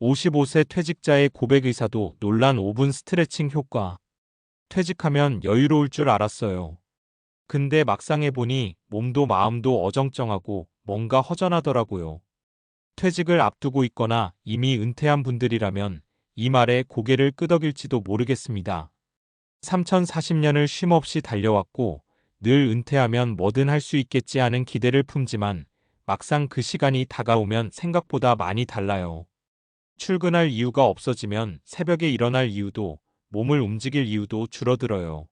55세 퇴직자의 고백 의사도 놀란 5분 스트레칭 효과. 퇴직하면 여유로울 줄 알았어요. 근데 막상 해보니 몸도 마음도 어정쩡하고 뭔가 허전하더라고요. 퇴직을 앞두고 있거나 이미 은퇴한 분들이라면 이 말에 고개를 끄덕일지도 모르겠습니다. 3040년을 쉼없이 달려왔고 늘 은퇴하면 뭐든 할 수 있겠지 하는 기대를 품지만 막상 그 시간이 다가오면 생각보다 많이 달라요. 출근할 이유가 없어지면 새벽에 일어날 이유도 몸을 움직일 이유도 줄어들어요.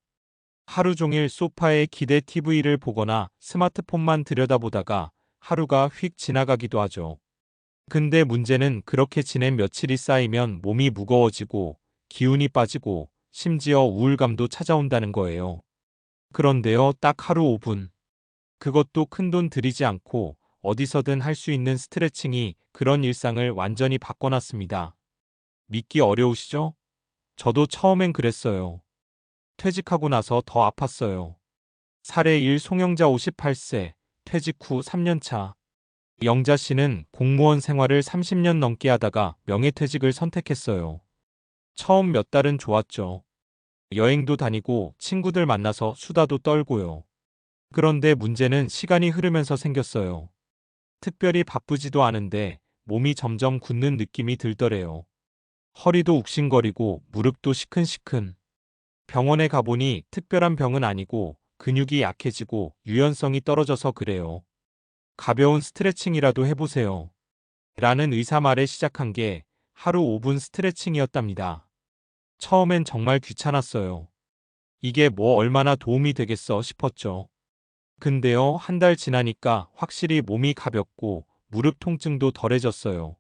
하루 종일 소파에 기대 TV를 보거나 스마트폰만 들여다보다가 하루가 휙 지나가기도 하죠. 근데 문제는 그렇게 지낸 며칠이 쌓이면 몸이 무거워지고 기운이 빠지고 심지어 우울감도 찾아온다는 거예요. 그런데요, 딱 하루 5분. 그것도 큰 돈 들이지 않고 어디서든 할 수 있는 스트레칭이 그런 일상을 완전히 바꿔놨습니다. 믿기 어려우시죠? 저도 처음엔 그랬어요. 퇴직하고 나서 더 아팠어요. 사례 1 송영자 58세, 퇴직 후 3년차. 영자 씨는 공무원 생활을 30년 넘게 하다가 명예퇴직을 선택했어요. 처음 몇 달은 좋았죠. 여행도 다니고 친구들 만나서 수다도 떨고요. 그런데 문제는 시간이 흐르면서 생겼어요. 특별히 바쁘지도 않은데 몸이 점점 굳는 느낌이 들더래요. 허리도 욱신거리고 무릎도 시큰시큰. 병원에 가보니 특별한 병은 아니고 근육이 약해지고 유연성이 떨어져서 그래요. 가벼운 스트레칭이라도 해보세요. 라는 의사 말에 시작한 게 하루 5분 스트레칭이었답니다. 처음엔 정말 귀찮았어요. 이게 뭐 얼마나 도움이 되겠어 싶었죠. 근데요, 한 달 지나니까 확실히 몸이 가볍고 무릎 통증도 덜해졌어요.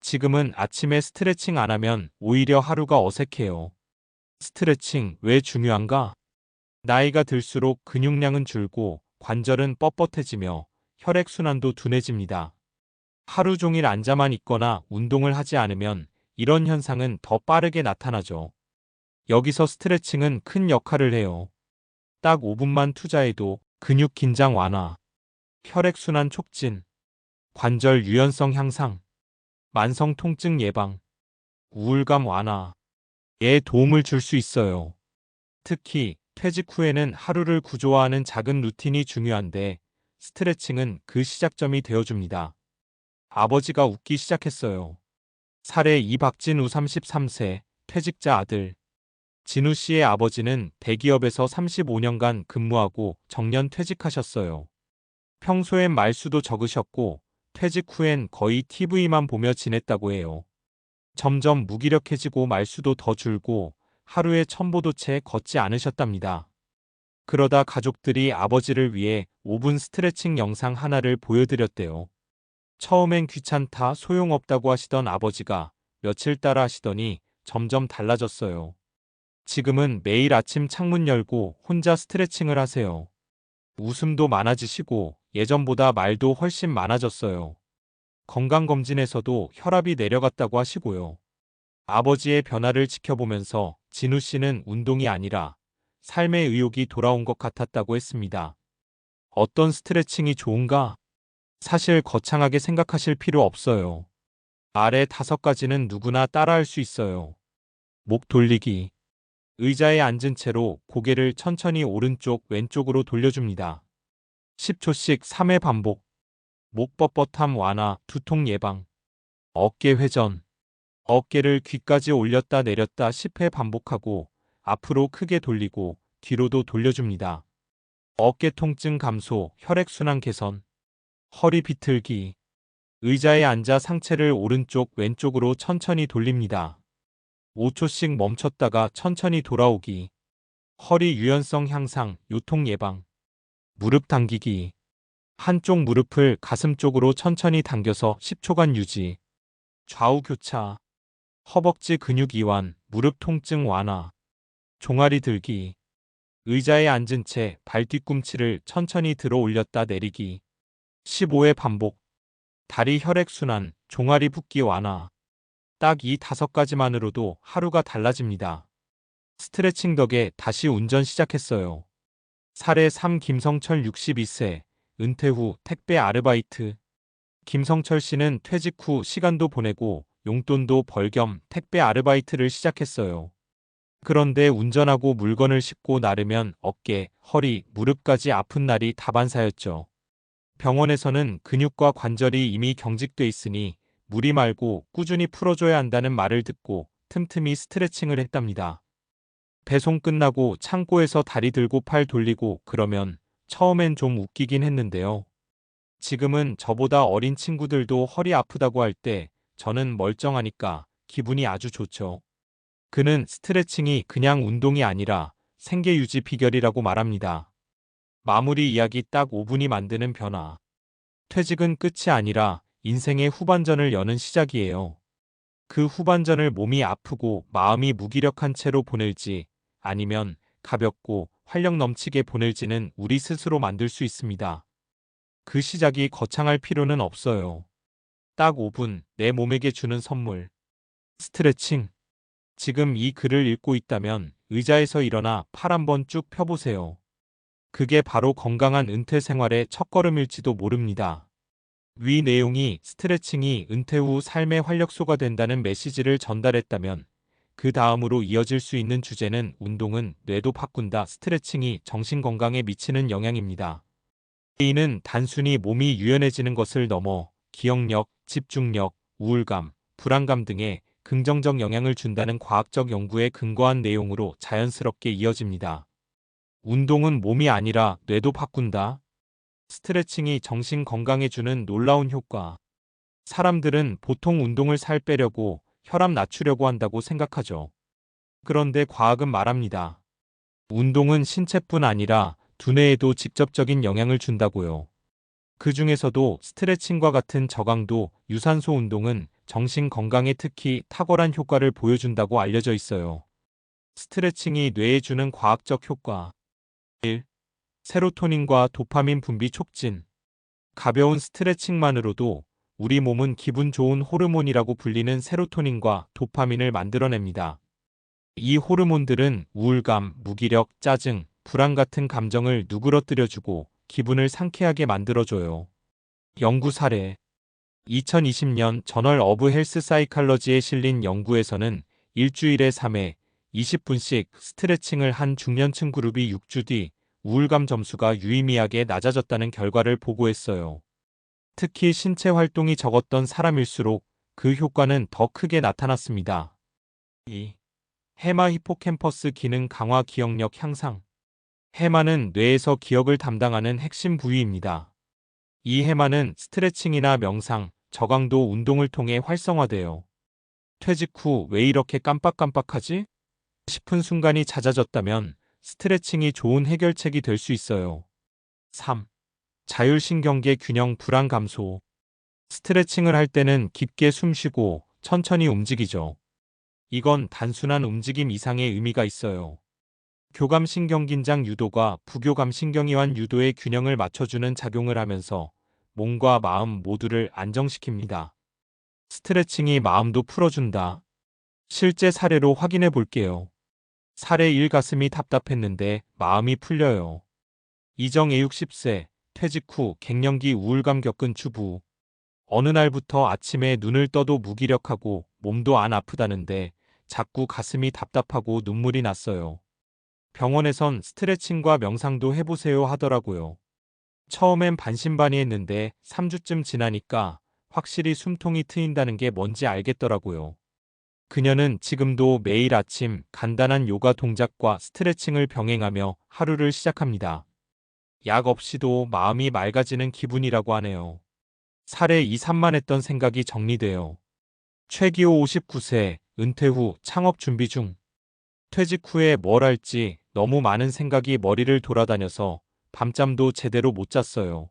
지금은 아침에 스트레칭 안 하면 오히려 하루가 어색해요. 스트레칭 왜 중요한가? 나이가 들수록 근육량은 줄고 관절은 뻣뻣해지며 혈액순환도 둔해집니다. 하루 종일 앉아만 있거나 운동을 하지 않으면 이런 현상은 더 빠르게 나타나죠. 여기서 스트레칭은 큰 역할을 해요. 딱 5분만 투자해도 근육 긴장 완화, 혈액순환 촉진, 관절 유연성 향상, 만성 통증 예방, 우울감 완화에 도움을 줄 수 있어요. 특히 퇴직 후에는 하루를 구조화하는 작은 루틴이 중요한데 스트레칭은 그 시작점이 되어줍니다. 아버지가 웃기 시작했어요. 사례 이박진 우 33세, 퇴직자 아들. 진우 씨의 아버지는 대기업에서 35년간 근무하고 정년 퇴직하셨어요. 평소엔 말수도 적으셨고 퇴직 후엔 거의 TV만 보며 지냈다고 해요. 점점 무기력해지고 말수도 더 줄고 하루에 첨보도 채 걷지 않으셨답니다. 그러다 가족들이 아버지를 위해 5분 스트레칭 영상 하나를 보여드렸대요. 처음엔 귀찮다 소용없다고 하시던 아버지가 며칠 따라 하시더니 점점 달라졌어요. 지금은 매일 아침 창문 열고 혼자 스트레칭을 하세요. 웃음도 많아지시고 예전보다 말도 훨씬 많아졌어요. 건강검진에서도 혈압이 내려갔다고 하시고요. 아버지의 변화를 지켜보면서 진우 씨는 운동이 아니라 삶의 의욕이 돌아온 것 같았다고 했습니다. 어떤 스트레칭이 좋은가? 사실 거창하게 생각하실 필요 없어요. 아래 다섯 가지는 누구나 따라할 수 있어요. 목 돌리기. 의자에 앉은 채로 고개를 천천히 오른쪽 왼쪽으로 돌려줍니다. 10초씩 3회 반복. 목 뻣뻣함 완화, 두통 예방. 어깨 회전. 어깨를 귀까지 올렸다 내렸다 10회 반복하고 앞으로 크게 돌리고 뒤로도 돌려줍니다. 어깨 통증 감소, 혈액순환 개선. 허리 비틀기. 의자에 앉아 상체를 오른쪽 왼쪽으로 천천히 돌립니다. 5초씩 멈췄다가 천천히 돌아오기. 허리 유연성 향상, 요통 예방. 무릎 당기기. 한쪽 무릎을 가슴 쪽으로 천천히 당겨서 10초간 유지. 좌우 교차. 허벅지 근육 이완, 무릎 통증 완화. 종아리 들기. 의자에 앉은 채 발 뒤꿈치를 천천히 들어 올렸다 내리기. 15회 반복. 다리 혈액순환, 종아리 붓기 완화. 딱 이 다섯 가지만으로도 하루가 달라집니다. 스트레칭 덕에 다시 운전 시작했어요. 사례 3 김성철 62세, 은퇴 후 택배 아르바이트. 김성철 씨는 퇴직 후 시간도 보내고 용돈도 벌 겸 택배 아르바이트를 시작했어요. 그런데 운전하고 물건을 싣고 나르면 어깨, 허리, 무릎까지 아픈 날이 다반사였죠. 병원에서는 근육과 관절이 이미 경직돼 있으니 무리 말고 꾸준히 풀어줘야 한다는 말을 듣고 틈틈이 스트레칭을 했답니다. 배송 끝나고 창고에서 다리 들고 팔 돌리고 그러면 처음엔 좀 웃기긴 했는데요. 지금은 저보다 어린 친구들도 허리 아프다고 할 때 저는 멀쩡하니까 기분이 아주 좋죠. 그는 스트레칭이 그냥 운동이 아니라 생계 유지 비결이라고 말합니다. 마무리 이야기 딱 5분이 만드는 변화. 퇴직은 끝이 아니라 인생의 후반전을 여는 시작이에요. 그 후반전을 몸이 아프고 마음이 무기력한 채로 보낼지 아니면 가볍고 활력 넘치게 보낼지는 우리 스스로 만들 수 있습니다. 그 시작이 거창할 필요는 없어요. 딱 5분 내 몸에게 주는 선물. 스트레칭. 지금 이 글을 읽고 있다면 의자에서 일어나 팔 한번 쭉 펴보세요. 그게 바로 건강한 은퇴 생활의 첫걸음일지도 모릅니다. 위 내용이 스트레칭이 은퇴 후 삶의 활력소가 된다는 메시지를 전달했다면 그 다음으로 이어질 수 있는 주제는 운동은 뇌도 바꾼다 스트레칭이 정신 건강에 미치는 영향입니다. 이는 단순히 몸이 유연해지는 것을 넘어 기억력, 집중력, 우울감, 불안감 등의 긍정적 영향을 준다는 과학적 연구에 근거한 내용으로 자연스럽게 이어집니다. 운동은 몸이 아니라 뇌도 바꾼다. 스트레칭이 정신 건강에 주는 놀라운 효과. 사람들은 보통 운동을 살 빼려고 혈압 낮추려고 한다고 생각하죠. 그런데 과학은 말합니다. 운동은 신체뿐 아니라 두뇌에도 직접적인 영향을 준다고요. 그 중에서도 스트레칭과 같은 저강도 유산소 운동은 정신 건강에 특히 탁월한 효과를 보여준다고 알려져 있어요. 스트레칭이 뇌에 주는 과학적 효과 1. 세로토닌과 도파민 분비 촉진 가벼운 스트레칭만으로도 우리 몸은 기분 좋은 호르몬이라고 불리는 세로토닌과 도파민을 만들어냅니다. 이 호르몬들은 우울감, 무기력, 짜증, 불안 같은 감정을 누그러뜨려주고 기분을 상쾌하게 만들어줘요. 연구 사례 2020년 저널 어브 헬스 사이칼러지에 실린 연구에서는 일주일에 3회 20분씩 스트레칭을 한 중년층 그룹이 6주 뒤 우울감 점수가 유의미하게 낮아졌다는 결과를 보고했어요. 특히 신체 활동이 적었던 사람일수록 그 효과는 더 크게 나타났습니다. 2. 해마 히포캠퍼스 기능 강화 기억력 향상 해마는 뇌에서 기억을 담당하는 핵심 부위입니다. 이 해마는 스트레칭이나 명상, 저강도 운동을 통해 활성화돼요. 퇴직 후 왜 이렇게 깜빡깜빡하지? 싶은 순간이 잦아졌다면 스트레칭이 좋은 해결책이 될 수 있어요. 3. 자율신경계 균형 불안 감소. 스트레칭을 할 때는 깊게 숨 쉬고 천천히 움직이죠. 이건 단순한 움직임 이상의 의미가 있어요. 교감신경긴장 유도가 부교감신경이완 유도의 균형을 맞춰주는 작용을 하면서 몸과 마음 모두를 안정시킵니다. 스트레칭이 마음도 풀어준다. 실제 사례로 확인해 볼게요. 사례 1 가슴이 답답했는데 마음이 풀려요. 이정애 60세 퇴직 후 갱년기 우울감 겪은 주부. 어느 날부터 아침에 눈을 떠도 무기력하고 몸도 안 아프다는데 자꾸 가슴이 답답하고 눈물이 났어요. 병원에선 스트레칭과 명상도 해보세요 하더라고요. 처음엔 반신반의했는데 3주쯤 지나니까 확실히 숨통이 트인다는 게 뭔지 알겠더라고요. 그녀는 지금도 매일 아침 간단한 요가 동작과 스트레칭을 병행하며 하루를 시작합니다. 약 없이도 마음이 맑아지는 기분이라고 하네요. 사례 2, 3만 했던 생각이 정리돼요. 최기호 59세, 은퇴 후 창업 준비 중. 퇴직 후에 뭘 할지 너무 많은 생각이 머리를 돌아다녀서 밤잠도 제대로 못 잤어요.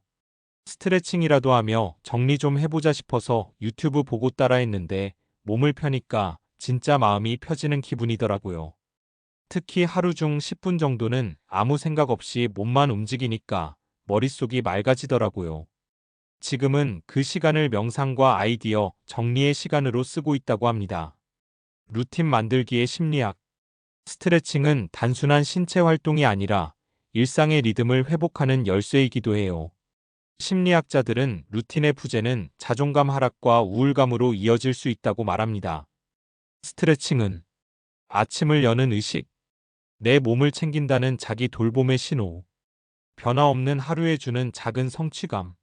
스트레칭이라도 하며 정리 좀 해보자 싶어서 유튜브 보고 따라 했는데 몸을 펴니까 진짜 마음이 펴지는 기분이더라고요. 특히 하루 중 10분 정도는 아무 생각 없이 몸만 움직이니까 머릿속이 맑아지더라고요. 지금은 그 시간을 명상과 아이디어, 정리의 시간으로 쓰고 있다고 합니다. 루틴 만들기의 심리학. 스트레칭은 단순한 신체 활동이 아니라 일상의 리듬을 회복하는 열쇠이기도 해요. 심리학자들은 루틴의 부재는 자존감 하락과 우울감으로 이어질 수 있다고 말합니다. 스트레칭은 아침을 여는 의식, 내 몸을 챙긴다는 자기 돌봄의 신호, 변화 없는 하루에 주는 작은 성취감,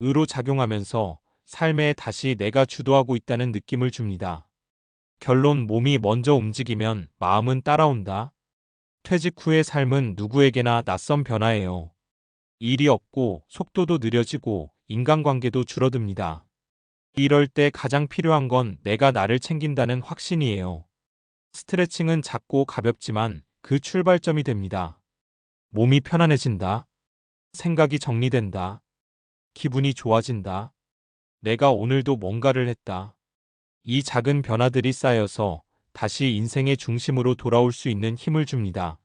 으로 작용하면서 삶에 다시 내가 주도하고 있다는 느낌을 줍니다. 결론 몸이 먼저 움직이면 마음은 따라온다. 퇴직 후의 삶은 누구에게나 낯선 변화예요. 일이 없고 속도도 느려지고 인간관계도 줄어듭니다. 이럴 때 가장 필요한 건 내가 나를 챙긴다는 확신이에요. 스트레칭은 작고 가볍지만 그 출발점이 됩니다. 몸이 편안해진다. 생각이 정리된다. 기분이 좋아진다. 내가 오늘도 뭔가를 했다. 이 작은 변화들이 쌓여서 다시 인생의 중심으로 돌아올 수 있는 힘을 줍니다.